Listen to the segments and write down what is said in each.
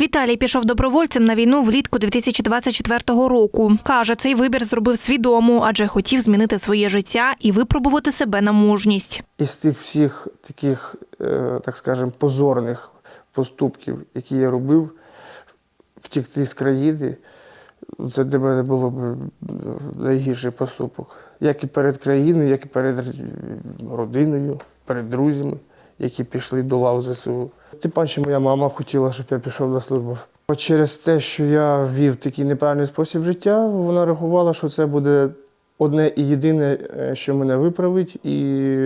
Віталій пішов добровольцем на війну влітку 2024 року. Каже, цей вибір зробив свідомо, адже хотів змінити своє життя і випробувати себе на мужність. Із тих всіх таких, е, так скажемо, позорних поступків, які я робив, втікти з країни, це для мене було б найгірший поступок. Як і перед країною, як і перед родиною, перед друзями, які пішли до лав ЗСУ. Тим паче моя мама хотіла, щоб я пішов на службу. Через те, що я вів такий неправильний спосіб життя, вона рахувала, що це буде одне і єдине, е, що мене виправить, і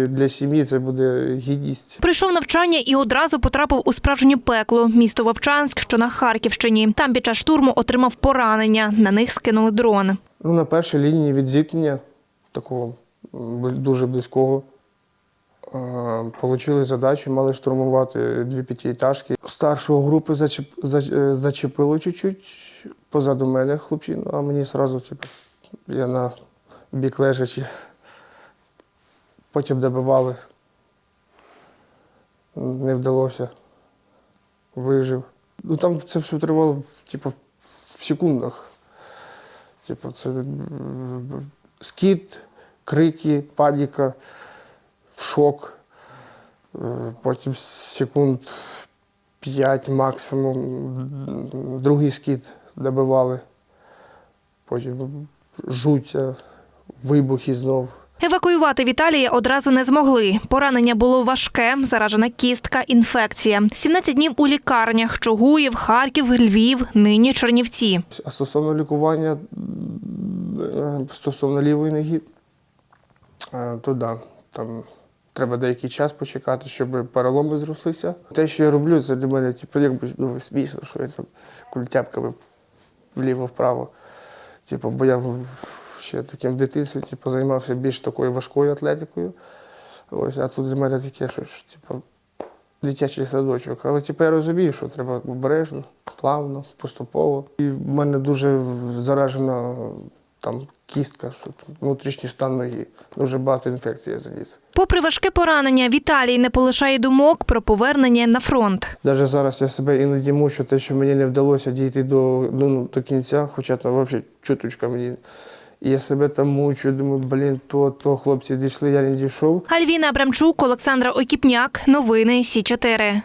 для сім'ї це буде гідність. Прийшов навчання і одразу потрапив у справжнє пекло місто Вовчанськ, що на Харківщині. Там під час штурму отримав поранення. На них скинули дрон. Ну, на першій лінії від зіткнення, такого дуже близького, Получили задачу, мали штурмувати дві п'ятиэтажки. Старшого групи зачеп, зач- е, зачепило чуть-чуть позаду мене хлопчину, а мені одразу, типу, я на бік лежачи. Потім добивали. Не вдалося. Вижив. Ну там це все тривало типу, в секундах. Типу, це скіт, крики, паніка, шок. Е, Потім секунд 5 максимум. Другий скіт добивали. Потім жуття, вибухи знов. Евакуювати Віталія одразу не змогли. Поранення було важке, заражена кістка, інфекція. 17 днів у лікарнях Чугуїв, Харків, Львів, нині Чернівці. А стосовно лікування е, стосовно лівої ноги, е, то да, там треба деякий час почекати, щоб переломи зрослися. Те, що я роблю, це для мене типу, якби ну, смішно, що я там культяпками вліво-вправо. Типу, бо я ще таким в дитинстві типу, займався більш такою важкою атлетикою. Ось, а тут для мене таке, що типу, дитячий садочок. Але тепер я розумію, що треба обережно, плавно, поступово. І в мене дуже заражена там кістка, що внутрішній стан ноги. Дуже багато інфекцій я заніс. Попри важке поранення, Віталій не полишає думок про повернення на фронт. Навіть зараз я себе іноді мучу, те, що мені не вдалося дійти до, до, ну, до кінця, хоча там взагалі чуточка мені. І я себе там мучу, думаю, блін, то, то хлопці дійшли, я не дійшов. Альвіна Абрамчук, Олександра Окіпняк. Новини Сі 4